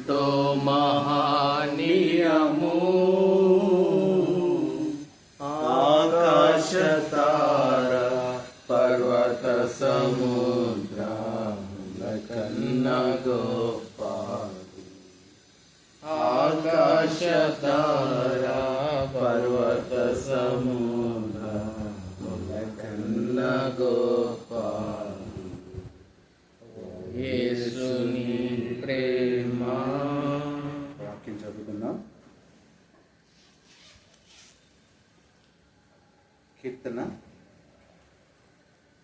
ఎంతో మహానీయము. ఆకాశ తార పర్వత సముద్రముల కన్న గొప్ప ఆకాశ తార పర్వత సముద్రముల కన్న గొప్ప యేసుని వాక్యం చదువుకుందాం కీర్తన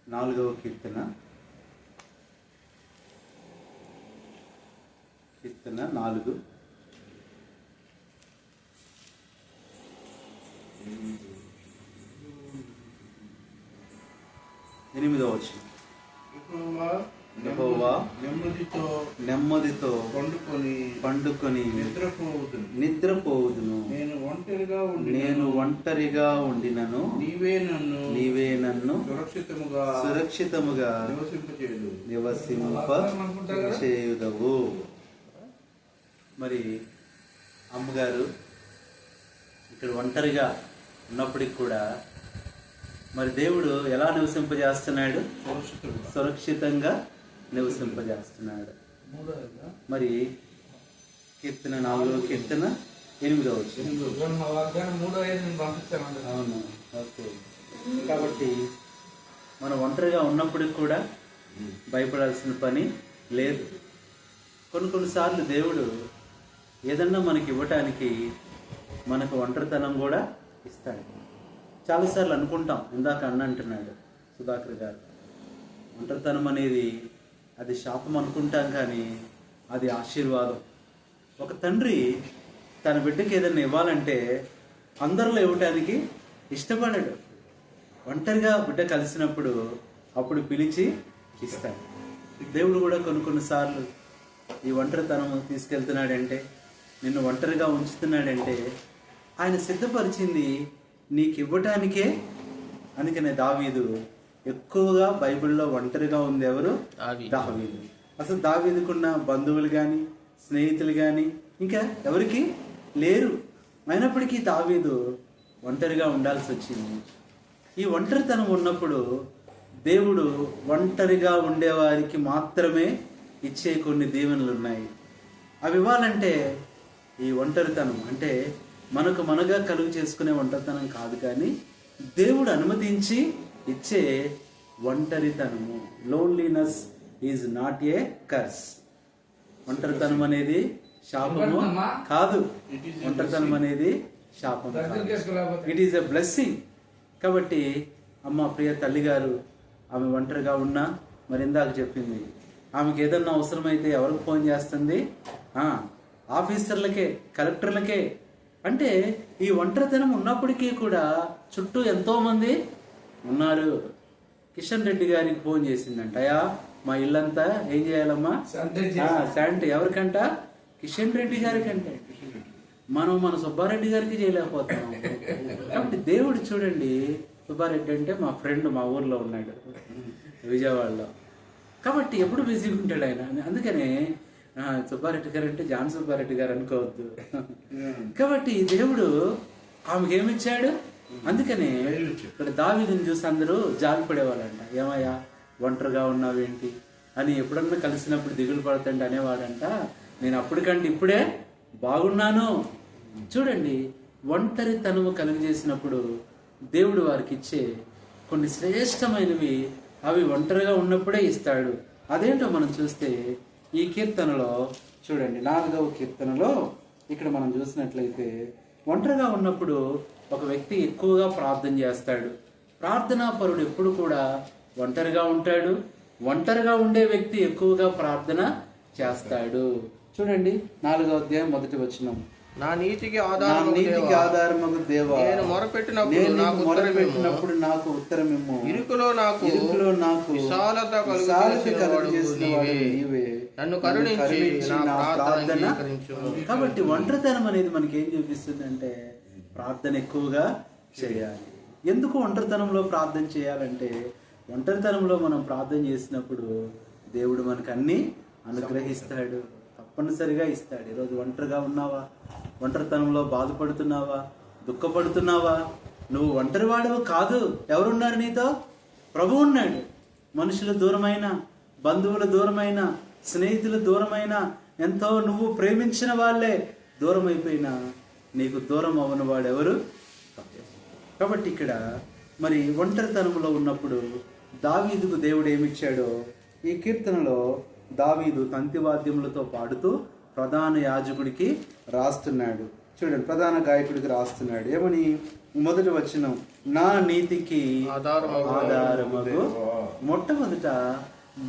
నాలుగవ కీర్తన. కీర్తన నాలుగు. ఎనిమిదవ వచ్చిన యెహోవా నెమ్మదితో నెమ్మదితో పండుకొని పండుకొని నిద్రపోవుతుంది నిద్రపోవుదును. నేను ఒంటరిగా ఉండి నేను ఒంటరిగా ఉండినను. నీవే నన్ను నీవే నన్ను సురక్షితముగా సురక్షితముగా నివసింపచేయదు నివసింప చేయుదవు మరి అమ్మగారు ఇక్కడ ఒంటరిగా ఉన్నప్పటికి కూడా మరి దేవుడు ఎలా నివసింపజేస్తున్నాడు? సురక్షితంగా నివసింపజేస్తున్నాడు. మరి కీర్తన నాలుగో కీర్తన పంపిస్తాను అవును ఓకే. కాబట్టి మనం ఒంటరిగా ఉన్నప్పటికి కూడా భయపడాల్సిన పని లేదు. కొన్ని కొన్నిసార్లు దేవుడు ఏదన్నా మనకి ఇవ్వటానికి మనకు ఒంటరితనం కూడా ఇస్తాడు. చాలాసార్లు అనుకుంటాం ఇందాక అన్న అంటున్నాడు సుధాకర్ గారు. ఒంటరితనం అనేది అది శాపం అనుకుంటాం కానీ అది ఆశీర్వాదం. ఒక తండ్రి తన బిడ్డకి ఏదైనా ఇవ్వాలంటే అందరిలో ఇవ్వటానికి ఇష్టపడాడు. ఒంటరిగా బిడ్డ కలిసినప్పుడు అప్పుడు పిలిచి ఇస్తాడు. దేవుడు కూడా కొన్ని కొన్నిసార్లు ఈ ఒంటరితనం తీసుకెళ్తున్నాడంటే నిన్ను ఒంటరిగా ఉంచుతున్నాడంటే ఆయన సిద్ధపరిచింది నీకు ఇవ్వటానికే అందుకనే దావీదు ఎక్కువగా బైబిల్లో ఒంటరిగా ఉంది ఎవరు? దావీదు. అసలు దావీదుకున్న బంధువులు కానీ స్నేహితులు కానీ ఇంకా ఎవరికి? లేరు. అయినప్పటికీ దావీదు ఒంటరిగా ఉండాల్సి వచ్చింది. ఈ ఒంటరితనం ఉన్నప్పుడు దేవుడు ఒంటరిగా ఉండేవారికి మాత్రమే ఇచ్చే కొన్ని దీవెనలు ఉన్నాయి అవి ఇవ్వాలంటే ఈ ఒంటరితనం అంటే మనకు మనగా కలుగు చేసుకునే ఒంటరితనం కాదు కానీ దేవుడు అనుమతించి ఇచ్చే ఒంటరితనము. Loneliness is not a curse ఒంటరితనం అనేది శాపము కాదు. ఒంటరితనం అనేది శాపం ఇట్ ఈస్ ఎ బ్లెస్సింగ్ కాబట్టి అమ్మ ప్రియ తల్లిగారు ఆమె ఒంటరిగా ఉన్నా మరి ఇందాక చెప్పింది. ఆమెకి ఏదన్నా అవసరమైతే ఎవరికి ఫోన్ చేస్తుంది? ఆఫీసర్లకే కలెక్టర్లకే. అంటే ఈ ఒంటరితనం ఉన్నప్పటికీ కూడా చుట్టూ ఎంతో మంది ఉన్నారు. కిషన్ రెడ్డి గారికి ఫోన్ చేసిందంట అయ్యా మా ఇల్లంతా ఏం చేయాలమ్మా? శానిటైజ్ ఆ, శానిటై ఎవరికంట? కిషన్ రెడ్డి గారికంటే. మనం మన సుబ్బారెడ్డి గారికి చేయలేకపోతున్నాం. కాబట్టి దేవుడు చూడండి సుబ్బారెడ్డి అంటే మా ఫ్రెండ్ మా ఊర్లో ఉన్నాడు విజయవాడలో. కాబట్టి ఎప్పుడు బిజీగా ఉంటాడు ఆయన? అందుకనే సుబ్బారెడ్డి గారు అంటే జాన్ సుబ్బారెడ్డి గారు అనుకోవద్దు. కాబట్టి దేవుడు ఆమెకి ఏమిచ్చాడు అందుకనే ఇక్కడ దావీదుని చూసి అందరూ జాలిపడేవాళ్ళంట ఏమయ్యా ఒంటరిగా ఉన్నావేంటి అని ఎప్పుడన్నా కలిసినప్పుడు దిగులు పడుతుంటే అనేవాడంట. నేను అప్పటికంటే ఇప్పుడే బాగున్నాను. చూడండి ఒంటరితనము కలుగజేసినప్పుడు దేవుడు వారికి ఇచ్చే కొన్ని శ్రేష్టమైనవి అవి ఒంటరిగా ఉన్నప్పుడే ఇస్తాడు. అదేంటో మనం చూస్తే ఈ కీర్తనలో చూడండి నాలుగవ కీర్తనలో ఇక్కడ మనం చూసినట్లయితే ఒంటరిగా ఉన్నప్పుడు ఒక వ్యక్తి ఎక్కువగా ప్రార్థన చేస్తాడు. ప్రార్థనా పరుడు ఎప్పుడు కూడా ఒంటరిగా ఉంటాడు. ఒంటరిగా ఉండే వ్యక్తి ఎక్కువగా ప్రార్థన చేస్తాడు. చూడండి నాలుగవ అధ్యాయం మొదటి వచనం. నా నీతికి ఆధారం నీతికి ఆధారమగు దేవా? నేను మొరపెట్టినప్పుడు నాకు. మొరపెట్టినప్పుడు నాకు ఉత్తరమిమ్ము. ఇరుకులో నాకు ఇరుకులో నాకు విశాలత నీవే. నన్ను కరుణించి నా ప్రార్థన. కాబట్టి ఒంటరితనం అనేది మనకి ఏం చూపిస్తుంది అంటే ప్రార్థన ఎక్కువగా చేయాలి. ఎందుకు ఒంటరితనంలో ప్రార్థన చేయాలంటే ఒంటరితనంలో మనం ప్రార్థన చేసినప్పుడు దేవుడు మనకు అన్నీ అనుగ్రహిస్తాడు. తప్పనిసరిగా ఇస్తాడు. ఈరోజు ఒంటరిగా ఉన్నావా? ఒంటరితనంలో బాధపడుతున్నావా? దుఃఖపడుతున్నావా? నువ్వు ఒంటరివాడు కాదు. ఎవరున్నారు నీతో? ప్రభు ఉన్నాడు. మనుషులు దూరమైన బంధువులు దూరమైన స్నేహితులు దూరమైన ఎంతో నువ్వు ప్రేమించిన వాళ్ళే. దూరం అయిపోయినా నీకు దూరం అవని వాడెవరు? కాబట్టి ఇక్కడ మరి ఒంటరితనంలో ఉన్నప్పుడు దావీదుకు దేవుడు ఏమిచ్చాడో? ఈ కీర్తనలో దావీదు తంతివాద్యములతో పాడుతూ ప్రధాన యాజకుడికి రాస్తున్నాడు. చూడండి ప్రధాన గాయకుడికి రాస్తున్నాడు. ఏమని? మొదటి వచనం నా నీతికి ఆధారమగు మొట్టమొదట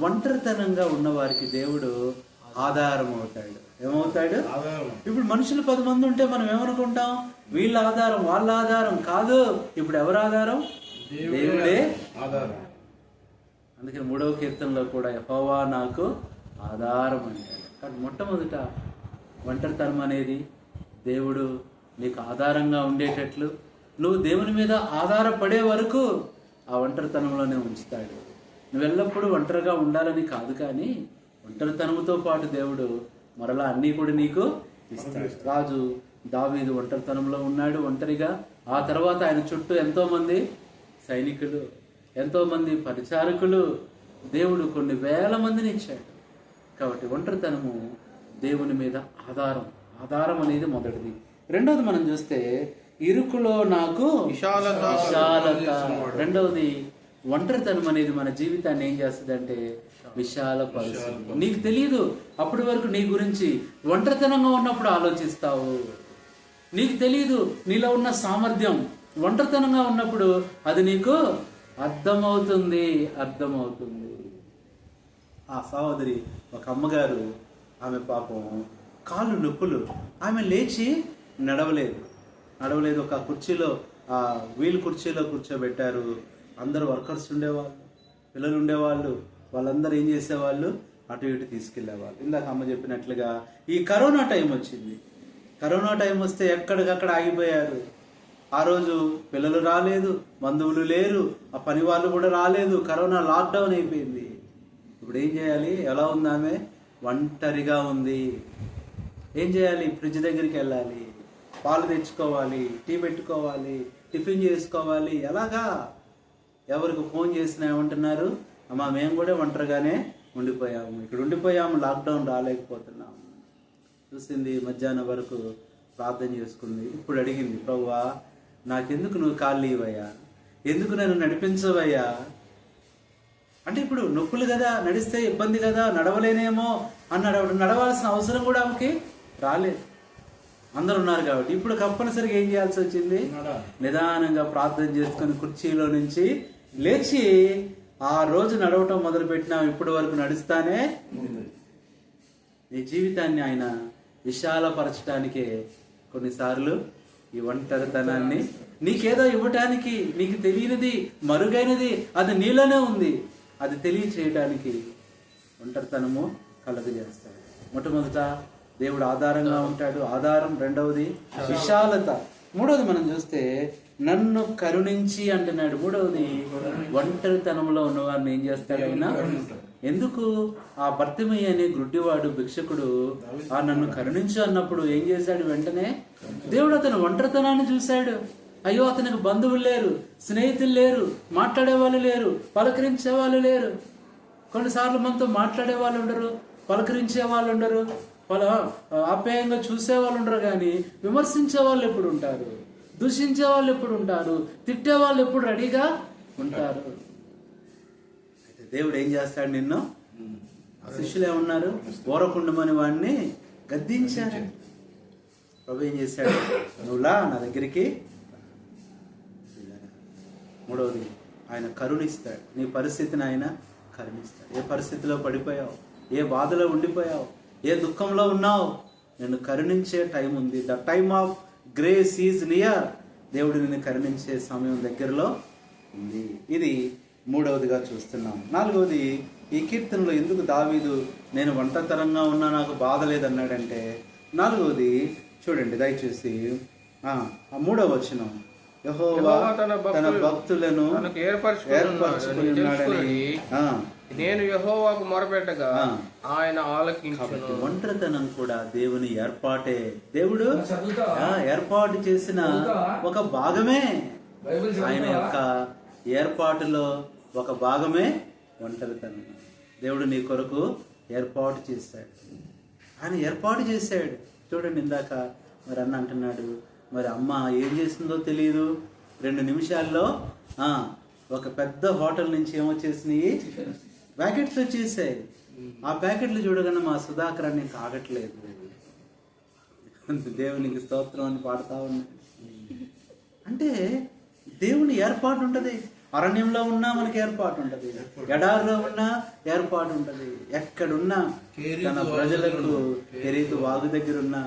ఒంటరితనంగా ఉన్న వారికి దేవుడు ఆధారం అవుతాడు ఏమవుతాడు? ఇప్పుడు మనుషులు పది మంది ఉంటే మనం ఏమనుకుంటాం? వీళ్ళ ఆధారం వాళ్ళ ఆధారం కాదు. ఇప్పుడు ఎవరు ఆధారం? దేవుడే ఆధారం. అందుకని మూడవ కీర్తనలో కూడా యహోవా నాకు ఆధారం అంటాడు. కానీ మొట్టమొదట ఒంటరితనం అనేది దేవుడు నీకు ఆధారంగా ఉండేటట్లు నువ్వు దేవుని మీద ఆధారపడే వరకు ఆ ఒంటరితనంలోనే ఉంచుతాడు. నువ్వు ఎల్లప్పుడూ ఒంటరిగా ఉండాలని కాదు కానీ ఒంటరితనంతో పాటు దేవుడు మరలా అన్నీ కూడా నీకు ఇస్తాడు. రాజు దావీదు ఒంటరితనంలో ఉన్నాడు ఒంటరిగా. ఆ తర్వాత ఆయన చుట్టూ ఎంతో మంది సైనికులు ఎంతో మంది పరిచారకులు దేవుడు కొన్ని వేల మందిని ఇచ్చాడు. కాబట్టి ఒంటరితనము దేవుని మీద ఆధారం. ఆధారం అనేది మొదటిది. రెండవది మనం చూస్తే ఇరుకులో నాకు విశాలత విశాలత. రెండవది ఒంటరితనం అనేది మన జీవితాన్ని ఏం చేస్తుంది అంటే విశాలపరుస్తుంది నీకు తెలియదు అప్పటి వరకు నీ గురించి ఒంటరితనంగా ఉన్నప్పుడు ఆలోచిస్తావు. నీకు తెలియదు నీలో ఉన్న సామర్థ్యం ఒంటరితనంగా ఉన్నప్పుడు అది నీకు అర్థమవుతుంది అర్థమవుతుంది. ఆ సహోదరి ఒక అమ్మగారు ఆమె పాపం కాళ్ళు నొప్పులు. ఆమె లేచి నడవలేదు. నడవలేదు. ఒక కుర్చీలో ఆ వీల్ కుర్చీలో కూర్చోబెట్టారు. అందరు వర్కర్స్ ఉండేవాళ్ళు పిల్లలు ఉండేవాళ్ళు. వాళ్ళందరూ ఏం చేసేవాళ్ళు? అటు ఇటు తీసుకెళ్ళేవాళ్ళు. ఇందాక అమ్మ చెప్పినట్లుగా ఈ కరోనా టైం వచ్చింది. కరోనా టైం వస్తే ఎక్కడికక్కడ ఆగిపోయారు. ఆ రోజు పిల్లలు రాలేదు బంధువులు లేరు ఆ పని వాళ్ళు కూడా రాలేదు. కరోనా లాక్డౌన్ అయిపోయింది. ఇప్పుడు ఏం చేయాలి? ఎలా ఉంది ఆమె? ఒంటరిగా ఉంది. ఏం చేయాలి? ఫ్రిడ్జ్ దగ్గరికి వెళ్ళాలి. పాలు తెచ్చుకోవాలి టీ పెట్టుకోవాలి టిఫిన్ చేసుకోవాలి. ఎలాగా? ఎవరికి ఫోన్ చేసినా ఏమంటున్నారు? అమ్మా మేము కూడా ఒంటరిగానే ఉండిపోయాము. ఇక్కడ ఉండిపోయాము లాక్డౌన్ రాలేకపోతున్నాము. చూసింది మధ్యాహ్నం వరకు ప్రార్థన చేసుకుంది. ఇప్పుడు అడిగింది ప్రభువా నాకెందుకు నువ్వు కాళ్ళు ఇవ్వయ్యా ఎందుకు నన్ను నడిపించవయ్యా? అంటే ఇప్పుడు నొప్పులు కదా నడిస్తే ఇబ్బంది కదా నడవలేనేమో అన్నాడు నడవాల్సిన అవసరం కూడా ఆమెకి రాలేదు. అందరు ఉన్నారు కాబట్టి ఇప్పుడు తప్పనిసరిగా ఏం చేయాల్సి వచ్చింది? నిదానంగా ప్రార్థన చేసుకొని కుర్చీలో నుంచి లేచి ఆ రోజు నడవటం మొదలుపెట్టినా ఇప్పటి వరకు నడుస్తానే నీ జీవితాన్ని ఆయన విశాలపరచడానికే కొన్నిసార్లు ఈ ఒంటరితనాన్ని నీకేదో ఇవ్వటానికి నీకు తెలియనిది మరుగైనది అది నీలోనే ఉంది. అది తెలియచేయడానికి ఒంటరితనము కలుగజేస్తాడు మొట్టమొదట దేవుడు ఆధారంగా ఉంటాడు. ఆధారం రెండవది విశాలత. మూడవది మనం చూస్తే నన్ను కరుణించి అంటున్నాడు. మూడవది ఒంటరితనంలో ఉన్నవారిని ఏం చేస్తాడు ఆయన? ఎందుకు? ఆ భర్తమయ్య అనే గుడ్డివాడు భిక్షకుడు ఆ నన్ను కరుణించు అన్నప్పుడు ఏం చేశాడు వెంటనే? దేవుడు అతను ఒంటరితనాన్ని చూశాడు. అయ్యో అతనికి బంధువులు లేరు స్నేహితులు లేరు మాట్లాడే వాళ్ళు లేరు పలకరించే వాళ్ళు లేరు. కొన్నిసార్లు మనతో మాట్లాడే వాళ్ళు ఉండరు పలకరించే వాళ్ళు ఉండరు వాళ్ళ ఆప్యాయంగా చూసే వాళ్ళు ఉండరు కానీ విమర్శించే వాళ్ళు ఎప్పుడు ఉంటారు? దూషించే వాళ్ళు ఎప్పుడు ఉంటారు? తిట్టే వాళ్ళు ఎప్పుడు రెడీగా ఉంటారు? అయితే దేవుడు ఏం చేస్తాడు నిన్ను? ఆ శిష్యులు ఏమన్నారు? ఓరకుండమని వాడిని గద్దించారు. ప్రభు ఏం చేశాడు? నువ్వులా నా దగ్గరికి మూడవది ఆయన కరుణిస్తాడు. నీ పరిస్థితిని ఆయన కరుణిస్తాడు. ఏ పరిస్థితిలో పడిపోయావు? ఏ బాధలో ఉండిపోయావు? ఏ దుఃఖంలో ఉన్నావు? నిన్ను కరుణించే టైం ఉంది. The time of grace is near దేవుడు నిన్ను కరుణించే సమయం దగ్గరలో ఉంది. ఇది మూడవదిగా చూస్తున్నాం. నాలుగవది ఈ కీర్తనలో ఎందుకు దావీదు నేను ఒంటరితనంగా ఉన్నా నాకు బాధ లేదన్నాడంటే? నాలుగవది చూడండి దయచేసి. మూడవ వచనం. యెహోవా తన తన భక్తులు- భక్తులను ఏర్పరచుకుని ఉన్నాడని నేను యెహోవాకు మొరపెట్టగా. ఆయన ఆలకించును. ఒంటరితనం కూడా దేవుని ఏర్పాటే. దేవుడు ఏర్పాటు చేసిన? ఒక భాగమే. బైబిల్ ఆయన? యొక్క ఏర్పాటులో ఒక భాగమే ఒంటరితనం. దేవుడు నీ కొరకు ఏర్పాటు చేశాడు. ఆయన ఏర్పాటు చేశాడు. చూడండి ఇందాక మరి అన్న అంటున్నాడు. మరి అమ్మ ఏం చేసిందో తెలియదు రెండు నిమిషాల్లో ఆ, ఒక పెద్ద హోటల్ నుంచి ఏమొచ్చేసినాయి? ప్యాకెట్స్ వచ్చేసాయి. ఆ ప్యాకెట్లు చూడగానే మా సుధాకర్ అని కాగట్లేదు. దేవునికి స్తోత్రం అని పాడుతా ఉన్నాడు అంటే దేవుని ఏర్పాటు ఉంటది. అరణ్యంలో ఉన్నా మనకి ఏర్పాటు ఉంటది. ఎడారిలో ఉన్నా ఏర్పాటు ఉంటది. ఎక్కడున్నా తన ప్రజలకు కెరీతు వాగు దగ్గర ఉన్నా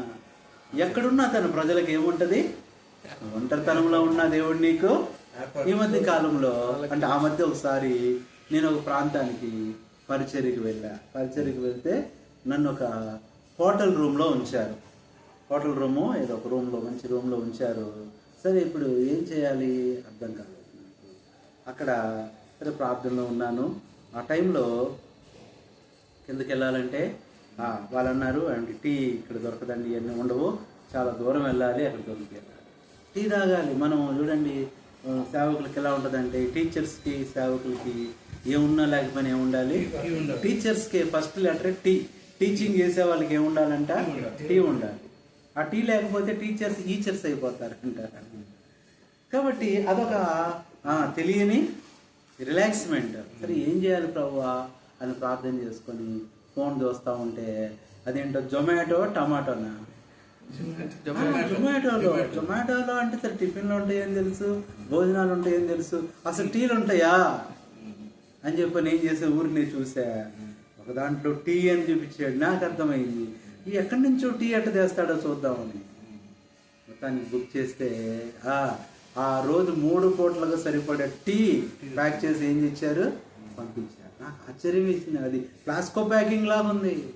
ఎక్కడున్నా తన ప్రజలకు ఏముంటది? ఒంటరితనంలో ఉన్న దేవుడు నీకు? ఈ మధ్య కాలంలో అంటే ఆ మధ్య ఒకసారి నేను ఒక ప్రాంతానికి పరిచర్యకి వెళ్ళా. పరిచర్యకి వెళ్తే నన్ను ఒక హోటల్ రూమ్లో ఉంచారు. హోటల్ రూము ఏదో ఒక రూమ్లో మంచి రూమ్లో ఉంచారు. సరే ఇప్పుడు ఏం చేయాలి? అర్థం కాలేదు నాకు. అక్కడ సరే ప్రార్థనలో ఉన్నాను. ఆ టైంలో కిందకి వెళ్ళాలంటే వాళ్ళు అన్నారు అండ్ టీ ఇక్కడ దొరకదండి ఇవన్నీ ఉండవు. చాలా దూరం వెళ్ళాలి అక్కడ దొరికి టీ తాగాలి. మనం చూడండి సేవకులకి ఎలా ఉంటుందంటే టీచర్స్కి సేవకులకి ఏమున్నా లేకపోయినా ఏముండాలి టీచర్స్కి ఫస్ట్ లెటర్ టీ. టీచింగ్ చేసే వాళ్ళకి ఏముండాలంట టీ ఉండాలి. ఆ టీ లేకపోతే టీచర్స్ ఈచర్స్ అయిపోతారు అంటారు కాబట్టి అదొక తెలియని రిలాక్స్మెంట్. సరే ఏం చేయాలి ప్రభువా అని ప్రార్థన చేసుకొని ఫోన్ చూస్తూ ఉంటే అదేంటో జొమాటో టమాటోనా? జొమాటోలో జొమాటోలో అంటే సరే టిఫిన్లు ఉంటాయని తెలుసు భోజనాలు ఉంటాయని తెలుసు. అసలు టీలు ఉంటాయా? అని చెప్పి నేను చేసే ఊరిని చూసా. ఒక దాంట్లో టీ అని చూపించాడు. నాకు అర్థమైంది. ఈ ఎక్కడి నుంచో టీ ఎట్ట తెస్తాడో చూద్దామని. మొత్తానికి బుక్ చేస్తే ఆ రోజు మూడు పూటలకు సరిపడే టీ ప్యాక్ చేసి ఏం చేశారు పంపించారు. నాకు ఆశ్చర్యం వేసింది. అది ప్లాస్కో ప్యాకింగ్ లాగా ఉంది.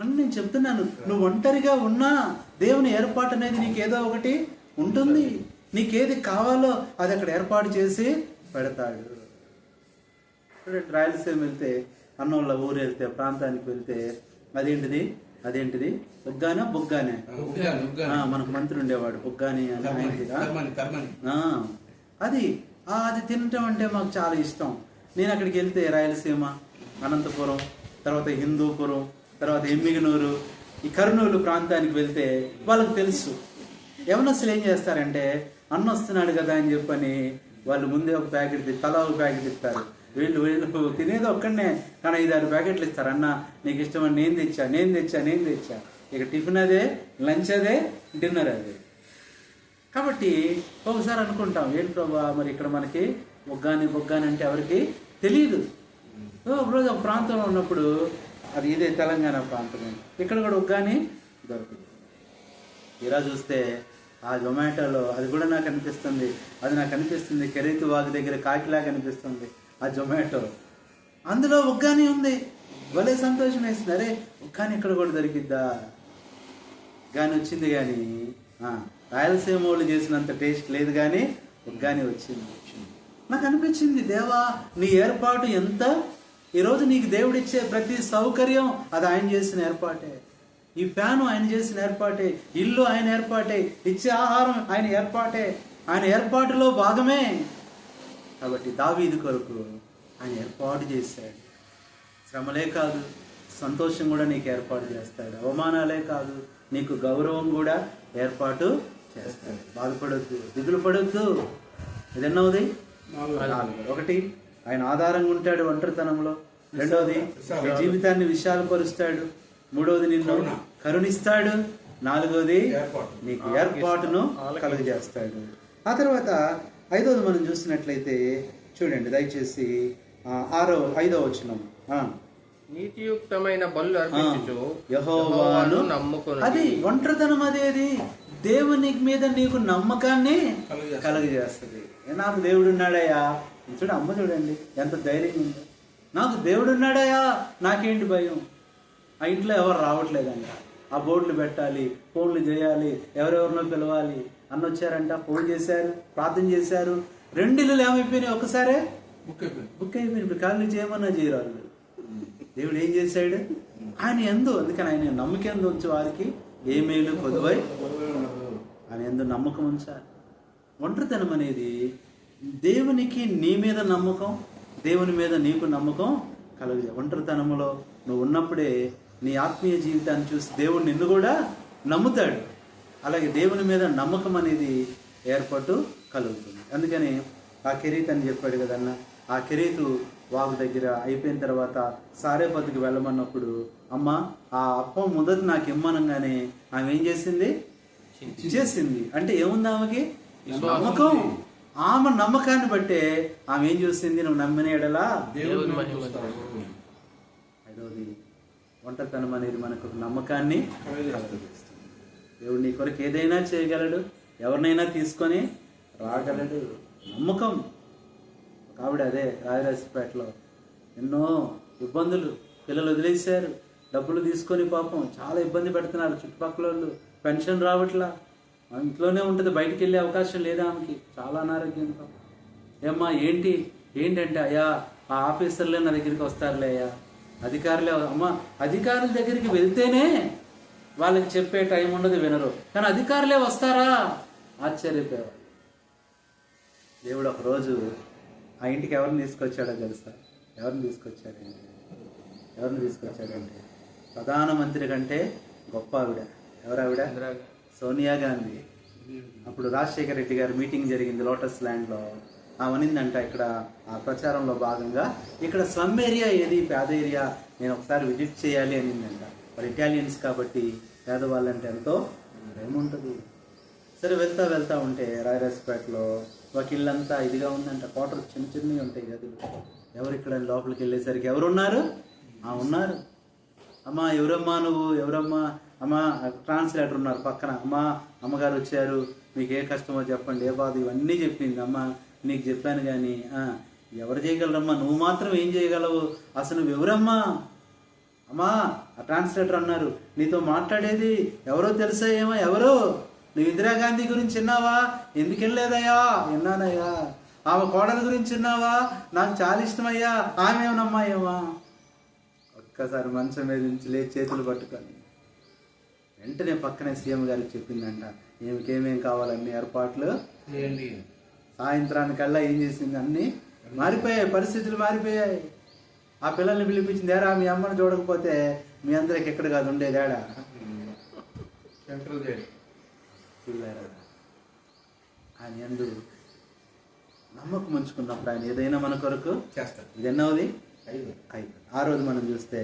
అని నేను చెప్తున్నాను. నువ్వు ఒంటరిగా ఉన్నా దేవుని ఏర్పాటు అనేది నీకేదో ఒకటి ఉంటుంది. నీకేది కావాలో అది అక్కడ ఏర్పాటు చేసి పెడతాడు. రాయలసీమ వెళ్తే అన్నోళ్ళ ఊరు వెళ్తే ప్రాంతానికి వెళ్తే అదేంటిది? అదేంటిది? బుగ్గానా బుగ్గానే? మనకు మంత్రి ఉండేవాడు బుగ్గాని అది ఆ, అది తినటం అంటే మాకు చాలా ఇష్టం. నేను అక్కడికి వెళ్తే రాయలసీమ అనంతపురం తర్వాత హిందూపురం తర్వాత ఎమ్మిగనూరు ఈ కర్నూలు ప్రాంతానికి వెళ్తే వాళ్ళకి తెలుసు. యవనస్తులు ఏం చేస్తారంటే అన్న వస్తున్నాడు కదా అని చెప్పని వాళ్ళు ముందే ఒక ప్యాకెట్ తలా ఒక ప్యాకెట్ ఇస్తారు వీళ్ళు వీళ్ళు తినేది ఒక్కడనే. కానీ ఐదారు ప్యాకెట్లు ఇస్తారు. అన్న నీకు ఇష్టమని నేను తెచ్చా నేను తెచ్చా నేను తెచ్చా. ఇక టిఫిన్ అదే లంచ్ అదే డిన్నర్ అదే. కాబట్టి ఒకసారి అనుకుంటాం ఏంటి ప్రభా మరి ఇక్కడ మనకి బొగ్గాని బొగ్గాని అంటే ఎవరికి తెలియదు ఒకరోజు ఒక ప్రాంతంలో ఉన్నప్పుడు అది ఇదే తెలంగాణ ప్రాంతం. ఇక్కడ కూడా ఉగ్గాని దొరకదు. ఇలా చూస్తే ఆ జొమాటోలో అది కూడా నాకు అనిపిస్తుంది. అది నాకు అనిపిస్తుంది కెరీతు వాగు దగ్గర కాకిలాగా అనిపిస్తుంది. ఆ జొమాటో. అందులో ఒగ్గాని ఉంది. భలే సంతోషం వేస్తుంది అరే ఇక్కడ కూడా దొరికిద్దా? కానీ వచ్చింది కానీ రాయలసీమ వాళ్ళు చేసినంత టేస్ట్ లేదు కానీ ఉగ్గాని వచ్చింది. నాకు అనిపించింది దేవా నీ ఏర్పాటు ఎంత? ఈరోజు నీకు దేవుడిచ్చే ప్రతి సౌకర్యం అది ఆయన చేసిన ఏర్పాటే. ఈ ఫ్యాను ఆయన చేసిన ఏర్పాటే. ఇల్లు ఆయన ఏర్పాటే. ఇచ్చే ఆహారం ఆయన ఏర్పాటే. ఆయన ఏర్పాటులో భాగమే. కాబట్టి దావీదు కొరకు ఆయన ఏర్పాటు చేశాడు. శ్రమలే కాదు సంతోషం కూడా నీకు ఏర్పాటు చేస్తాడు. అవమానాలే కాదు నీకు గౌరవం కూడా ఏర్పాటు చేస్తాడు. బాధపడొద్దు దిగులు పడొద్దు ఇదన్నోది ఒకటి ఆయన ఆధారంగా ఉంటాడు ఒంటరితనంలో. రెండవది జీవితాన్ని విశాల పరుస్తాడు మూడవది నిన్ను కరుణిస్తాడు. నాలుగవది. నీకు ఏర్పాటును కలుగజేస్తాడు. ఆ తర్వాత ఐదవది మనం చూసినట్లయితే చూడండి దయచేసి ఆ, ఆరో ఐదో వచనం. ఆ. నీతియుక్తమైన బలు అర్పించుచు యెహోవాను నమ్ముకుని అది ఒంటరితనం అదేది దేవుని మీద నీకు నమ్మకాన్ని కలుగజేస్తుంది. నాకు దేవుడు ఉన్నాడయ్యా చూడు అమ్మ చూడండి ఎంత ధైర్యం ఉందో. నాకు దేవుడు ఉన్నాడయ్యా నాకేంటి భయం? ఆ ఇంట్లో ఎవరు రావట్లేదంట. ఆ బోర్డులు పెట్టాలి ఫోన్లు చేయాలి ఎవరెవరినో పిలవాలి. అన్న వచ్చారంట ఫోన్ చేశారు ప్రార్థన చేశారు. రెండు ఇల్లులు ఏమైపోయినాయి ఒకసారే బుక్ అయిపోయింది. బుక్ అయిపోయింది ఇప్పుడు కాళ్ళు చేయమన్నా చేయరాదు దేవుడు ఏం చేశాడు? ఆయన ఎందు అందుకని ఆయన నమ్మకం ఎందు ఉంచి వారికి ఏ మేలు కొదువై ఆయన ఎందు నమ్మకం ఉంచాలి. ఒంటరితనం అనేది దేవునికి నీ మీద నమ్మకం దేవుని మీద నీకు నమ్మకం కలుగు ఒంటరితనంలో నువ్వు ఉన్నప్పుడే నీ ఆత్మీయ జీవితాన్ని చూసి దేవుడు నిన్ను కూడా నమ్ముతాడు. అలాగే దేవుని మీద నమ్మకం అనేది ఏర్పాటు కలుగుతుంది. అందుకని ఆ కెరీత్ అని చెప్పాడు కదన్న ఆ కెరీతు వాగు దగ్గర అయిపోయిన తర్వాత సారేపతికి వెళ్ళమన్నప్పుడు అమ్మ ఆ అప్పం మొదటి నాకు ఇమ్మనంగానే ఆమె ఏం చేసింది? చేసింది. అంటే ఏముంది ఆమెకి? నమ్మకం. ఆమె నమ్మకాన్ని బట్టే ఆమె ఏం చూసింది? నువ్వు నమ్మిన ఎడలా? ఐదవది ఒంటరితనం అనేది మనకు నమ్మకాన్ని కలుగజేస్తుంది. దేవుడు నీ కొరకు ఏదైనా చేయగలడు ఎవరినైనా తీసుకొని రాగలడు. నమ్మకం. ఆవిడ అదే రాజరాజపేటలో ఎన్నో ఇబ్బందులు పిల్లలు వదిలేశారు. డబ్బులు తీసుకొని పాపం చాలా ఇబ్బంది పెడుతున్నారు చుట్టుపక్కల వాళ్ళు. పెన్షన్ రావట్లా. ఇంట్లోనే ఉంటుంది బయటికి వెళ్ళే అవకాశం లేదా ఆమెకి? చాలా అనారోగ్యంతో. ఏమ్మా ఏంటి? ఏంటంటే అయ్యా ఆ ఆఫీసర్లే నా దగ్గరికి వస్తారులే అయ్యా. అధికారులే అమ్మ అధికారుల దగ్గరికి వెళ్తేనే వాళ్ళకి చెప్పే టైం ఉండదు వినరు. కానీ అధికారులే వస్తారా? ఆశ్చర్యపోయేవారు దేవుడు ఒక రోజు ఆ ఇంటికి ఎవరిని తీసుకొచ్చాడో తెలుసా? ఎవరిని తీసుకొచ్చాడంటే ఎవరిని తీసుకొచ్చాడంటే ప్రధానమంత్రి కంటే గొప్ప ఆవిడ. ఎవరు ఆవిడ సోనియా గాంధీ. అప్పుడు రాజశేఖర రెడ్డి గారి మీటింగ్ జరిగింది లోటస్ ల్యాండ్లో. ఆమెనిందంట ఇక్కడ ఆ ప్రచారంలో భాగంగా ఇక్కడ స్లమ్ ఏరియా ఏది? పేద ఏరియా? నేను ఒకసారి విజిట్ చేయాలి అనిందంట. మరి ఇటాలియన్స్ కాబట్టి పేదవాళ్ళంటే ఎంతో ఏముంటుంది సరే వెళ్తా వెళ్తా ఉంటే రాయరాజపేటలో ఒక ఇల్లంతా ఇదిగా ఉందంట. కోటలు చిన్న చిన్నవి ఉంటాయి గదులు ఎవరు ఇక్కడ లోపలికి వెళ్ళేసరికి ఎవరున్నారు? ఆ ఉన్నారు. అమ్మా ఎవరమ్మా నువ్వు? ఎవరమ్మా? అమ్మా ట్రాన్స్లేటర్ ఉన్నారు పక్కన. అమ్మా అమ్మగారు వచ్చారు. మీకు ఏ కష్టమో చెప్పండి ఏ బాధ? ఇవన్నీ చెప్పింది. అమ్మా నీకు చెప్పాను కానీ ఎవరు చేయగలరమ్మా? నువ్వు మాత్రం ఏం చేయగలవు? అసలు నువ్వు ఎవరమ్మా? అమ్మా ఆ ట్రాన్స్లేటర్ అన్నారు నీతో మాట్లాడేది ఎవరో తెలుసా ఏమో ఎవరు? నువ్వు ఇందిరాగాంధీ గురించి విన్నావా? ఎందుకు వెళ్ళలేదయ్యా విన్నానయ్యా. ఆమె కోడల గురించి విన్నావా? నాకు చాలా ఇష్టమయ్యా. ఆమె ఏమనమ్మా ఏమా? ఒక్కసారి మంచం మీద నుంచి లేచి చేతులు పట్టుకొని. వెంటనే పక్కనే సీఎం గారికి చెప్పిందంట ఏమికేమేం కావాలన్నీ ఏర్పాట్లు? సాయంత్రానికల్లా ఏం చేసింది అన్ని? మారిపోయాయి పరిస్థితులు మారిపోయాయి. ఆ పిల్లల్ని పిలిపించింది ఏరా మీ అమ్మని చూడకపోతే మీ అందరికి ఎక్కడ కాదు సెంట్రల్ జైలు పిల్లారా. ఆయన ఎందు నమ్మకం ఉంచుకున్నప్పుడు ఆయన ఏదైనా మన కొరకు చేస్తారు ఇది ఎన్నవది? ఐదు. ఐదు. ఆ రోజు మనం చూస్తే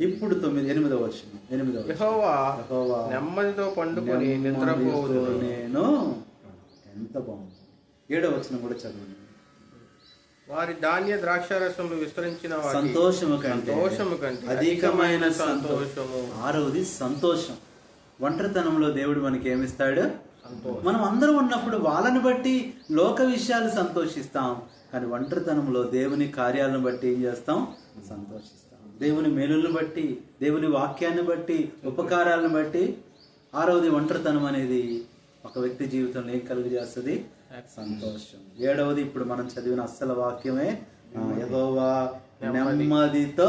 ఇప్పుడు తొమ్మిది ఎనిమిదో వచ్చిన ఎనిమిదో వచనం. యెహోవా యెహోవా నెమ్మదితో పండుకొని నేను ఎంత బాగుంది. ఏడో వచనం కూడా చదవండి. వారి ధాన్య ద్రాక్షారసములు విస్తరించిన సంతోషము కంటే సంతోషము కంటే అధికమైన సంతోషము. ఆరవది సంతోషం. ఒంటరితనంలో దేవుడు మనకి ఏమిస్తాడు. మనం అందరం ఉన్నప్పుడు వాళ్ళని బట్టి లోక విషయాలు సంతోషిస్తాం. కానీ ఒంటరితనంలో దేవుని కార్యాలను బట్టి ఏం చేస్తాం? సంతోషిస్తాం. దేవుని మేలులను బట్టి దేవుని వాక్యాన్ని బట్టి ఉపకారాలను బట్టి ఆరవది ఒంటరితనం అనేది ఒక వ్యక్తి జీవితంలో ఏం కలుగు చేస్తుంది సంతోషం. ఏడవది ఇప్పుడు మనం చదివిన అస్సల వాక్యమే యెహోవా నెమ్మదితో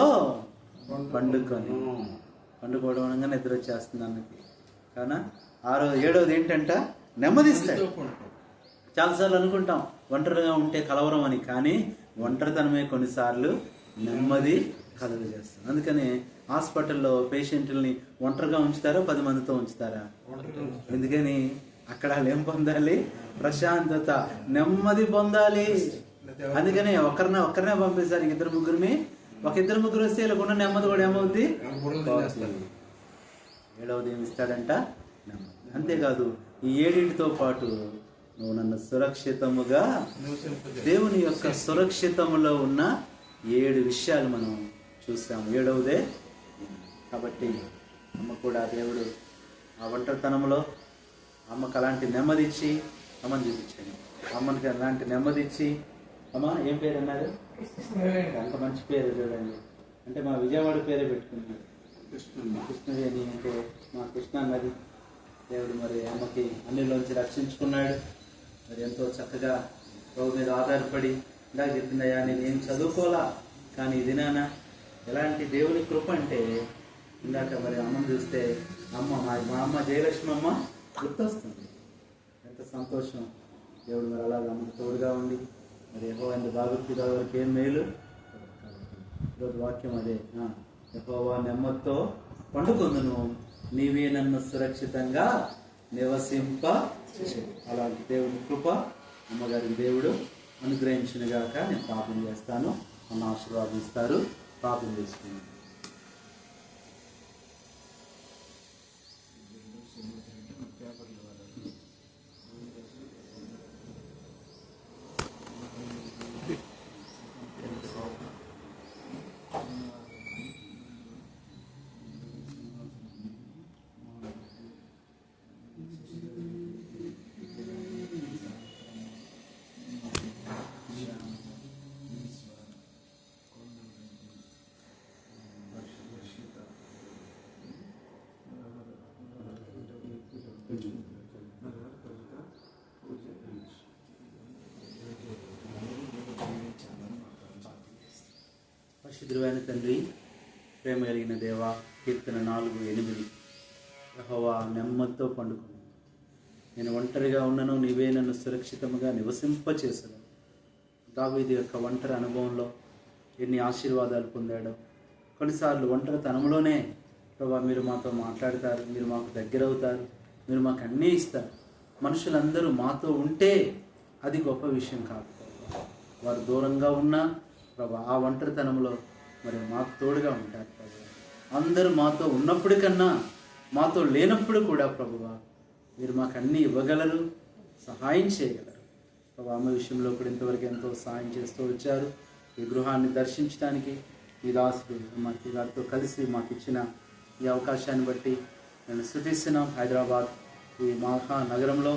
పండుకొని. పండుకోవడం అనగా నిద్ర వచ్చేస్తుంది అన్నకి. కానా ఆరో ఏడవది ఏంటంట? నెమ్మదిస్తాడు. చాలాసార్లు అనుకుంటాం ఒంటరిగా ఉంటే కలవరం అని కానీ ఒంటరితనమే కొన్నిసార్లు నెమ్మది కలుగజేస్తుంది. అందుకని హాస్పిటల్లో పేషెంట్లని ఒంటరిగా ఉంచుతారా పది మందితో ఉంచుతారా. ఎందుకని? అక్కడ ఏం పొందాలి? ప్రశాంతత నెమ్మది పొందాలి. అందుకని ఒకరినే ఒక్కరినే పంపిస్తారు ఇద్దరు ముగ్గురిని. ఒక ఇద్దరు ముగ్గురు వస్తే వీళ్ళకున్న నెమ్మది కూడా ఏమవుద్ది? ఏడవది ఏమి ఇస్తాడంట? నెమ్మది. అంతేకాదు ఈ ఏడింటితో పాటు నువ్వు నన్ను సురక్షితముగా దేవుని యొక్క సురక్షితములో ఉన్న ఏడు విషయాలు మనం చూసాము. ఏడవదే? కాబట్టి అమ్మ కూడా దేవుడు ఆ ఒంటరితనంలో అమ్మకు అలాంటి నెమ్మది ఇచ్చి అమ్మని చూపించాడు. అమ్మకి అలాంటి నెమ్మది ఇచ్చి అమ్మ ఏం పేరు అన్నారు? అంత మంచి పేరు చూడండి. అంటే మా విజయవాడ పేరే పెట్టుకున్నారు. కృష్ణుడు. కృష్ణవేణి అంటే మా కృష్ణా నది. దేవుడు మరి అమ్మకి అన్నిలోంచి రక్షించుకున్నాడు. మరి ఎంతో చక్కగా ప్రభు మీద ఆధారపడి ఇలా చెప్పిందయ్యా నేను ఏం చదువుకోలా? కానీ ఇది నాన్న ఎలాంటి దేవుని కృప అంటే ఇందాక మరి అమ్మని చూస్తే అమ్మ మా అమ్మ జయలక్ష్మి అమ్మ గుర్తొస్తుంది. ఎంత సంతోషం. దేవుడు మరి అలాగ అమ్మకు తోడుగా ఉండి మరి ఎహో అంత బాగుంటుందో వరకు ఏం మేలు? ఈరోజు వాక్యం అదే. ఎహోవా నెమ్మతో పండుకొందును. నీవే నన్ను సురక్షితంగా నివసింప అలాంటి దేవుడి కృప అమ్మగారికి దేవుడు అనుగ్రహించినగాక నేను ప్రార్థన చేస్తాను. నన్ను ఆశీర్వాదిస్తారు ప్రార్థన చేసుకున్నాను పరిశుద్ధుడైన తండ్రి ప్రేమ కలిగిన దేవ కీర్తన నాలుగు ఎనిమిది. యహోవా నెమ్మదితో పండుకుని. నేను ఒంటరిగా ఉన్నను నీవే నన్ను సురక్షితంగా నివసింపచేసాను. దావీది యొక్క ఒంటరి అనుభవంలో ఎన్ని ఆశీర్వాదాలు పొందాడో. కొన్నిసార్లు ఒంటరితనంలోనే ప్రభా మీరు మాతో మాట్లాడతారు మీరు మాకు దగ్గర అవుతారు మీరు మాకు అన్నీ ఇస్తారు. మనుషులందరూ మాతో ఉంటే అది గొప్ప విషయం కాదు. వారు దూరంగా ఉన్నా ప్రభా ఆ ఒంటరితనంలో మరి మాకు తోడుగా ఉంటారు ప్రభు. అందరూ మాతో ఉన్నప్పటికన్నా మాతో లేనప్పుడు కూడా ప్రభువా మీరు మాకు అన్నీ ఇవ్వగలరు సహాయం చేయగలరు. ప్రభు అమ్మ విషయంలో కూడా ఇంతవరకు ఎంతో సహాయం చేస్తూ వచ్చారు. ఈ గృహాన్ని దర్శించడానికి ఈ దాసుడు మాకు గారితో కలిసి మాకు ఇచ్చిన ఈ అవకాశాన్ని బట్టి నేను శృతిస్తున్నాం హైదరాబాద్ ఈ మహా నగరంలో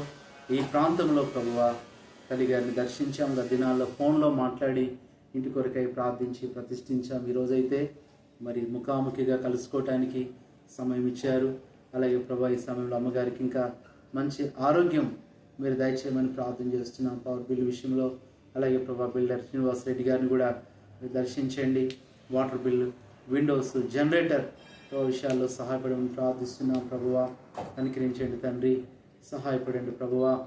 ఈ ప్రాంతంలో ప్రభువ. తల్లి గారిని దర్శించాం గత దినాల్లో ఫోన్లో మాట్లాడి ఇంటి కొరకై ప్రార్థించి ప్రతిష్ఠించాం. ఈరోజైతే మరి ముఖాముఖిగా కలుసుకోవటానికి సమయం ఇచ్చారు. అలాగే ప్రభా ఈ సమయంలో అమ్మగారికి ఇంకా మంచి ఆరోగ్యం మీరు దయచేయమని ప్రార్థన చేస్తున్నాం. పవర్ బిల్ విషయంలో అలాగే ప్రభా బిల్డర్ శ్రీనివాస్ రెడ్డి గారిని కూడా మీరు దర్శించండి. వాటర్ బిల్లు విండోస్ జనరేటర్ విషయాల్లో సహాయపడమని ప్రార్థిస్తున్నాం ప్రభువ. అనుకరించండి తండ్రి. సహాయపడండి ప్రభువ.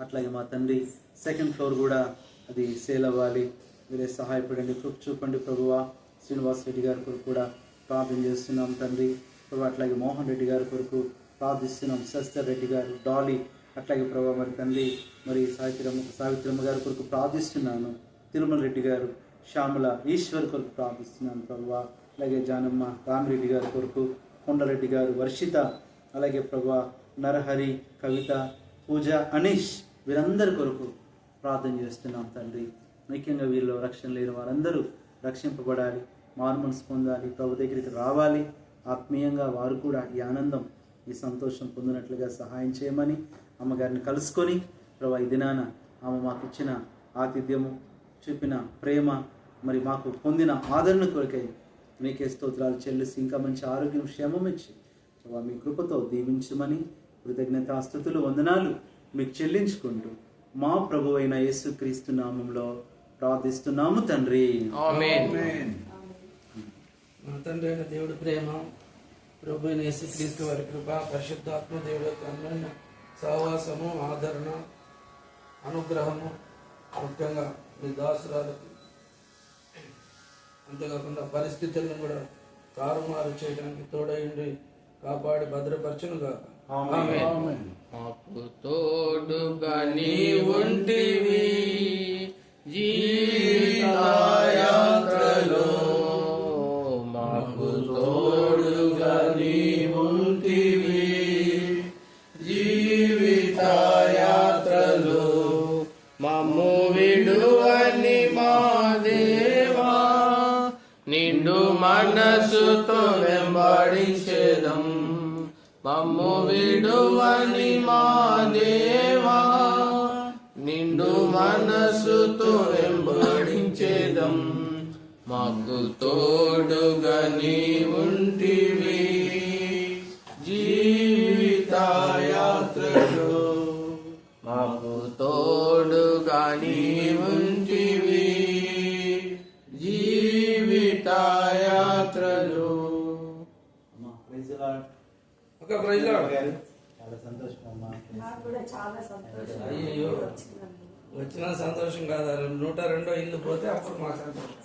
అట్లాగే మా తండ్రి సెకండ్ ఫ్లోర్ కూడా అది సేల్ అవ్వాలి. మీరే సహాయపడండి కృప్ చూపండి ప్రభువా. శ్రీనివాస్ రెడ్డి గారి కొరకు కూడా ప్రార్థన చేస్తున్నాం తండ్రి. ప్రభు అట్లాగే మోహన్ రెడ్డి గారి కొరకు ప్రార్థిస్తున్నాం. శస్తర్ రెడ్డి గారు డాలీ. అట్లాగే ప్రభు మరి తండ్రి మరి సావిత్రమ్మ సావిత్రమ్మ గారి కొరకు ప్రార్థిస్తున్నాను. తిరుమల రెడ్డి గారు శ్యామల ఈశ్వర్ కొరకు ప్రార్థిస్తున్నాను ప్రభువా. అలాగే జానమ్మ రామిరెడ్డి గారి కొరకు కొండరెడ్డి గారు వర్షిత అలాగే ప్రభా నరహరి కవిత పూజ అనీష్ వీరందరి కొరకు ప్రార్థన చేస్తున్నాం తండ్రి. ముఖ్యంగా వీరిలో రక్షణ లేని వారందరూ రక్షింపబడాలి మార్మల్స్ పొందాలి ప్రభు దగ్గరికి రావాలి. ఆత్మీయంగా వారు కూడా ఈ ఆనందం ఈ సంతోషం పొందినట్లుగా సహాయం చేయమని అమ్మగారిని కలుసుకొని ప్రభా ఈ దినాన ఆమె మాకు ఇచ్చిన ఆతిథ్యము చూపిన ప్రేమ మరి మాకు పొందిన ఆదరణ కొరకై మీకే స్తోత్రాలు చెల్లిసి ఇంకా మంచి ఆరోగ్యం క్షేమం ఇచ్చి. మీ కృపతో దీవించమని కృతజ్ఞతాస్థుతులు వందనాలు మీకు చెల్లించుకుంటూ మా ప్రభు అయిన యేసుక్రీస్తు నామంలో ప్రార్థిస్తున్నాము తండ్రి. తండ్రి అయిన దేవుడి ప్రేమ ప్రభు అయిన యేసుక్రీస్తు వారి కృప పరిశుద్ధాత్మ దేవుడి యొక్క సహవాసము ఆదరణ అనుగ్రహము ముఖ్యంగా మీ దాసురాలకి అంతేకాకుండా పరిస్థితులను కూడా తారుమారు చేయడానికి తోడైండి కాపాడి భద్రపరచును గాక ఆమేన్. మాకు తోడుగా నీ ఉంటివి. జీవితయాత్రలో మనసుతో వెంబడించేదం. మమ్ము విడువని మా దేవా నిండు మనసుతో వెంబడించేదం. మాకు తోడుగా నీ ఉంటివి జీవితయాత్రలో. మాకు తోడుగా నీ వెళ్ళాం చాలా సంతోషం అమ్మా నాకు కూడా చాలా సంతోషం అయ్యయ్యో. వచ్చినందుకు. వచ్చిన సంతోషం కాదా నూట రెండో ఇల్లు పోతే అప్పుడు మా సంతోషం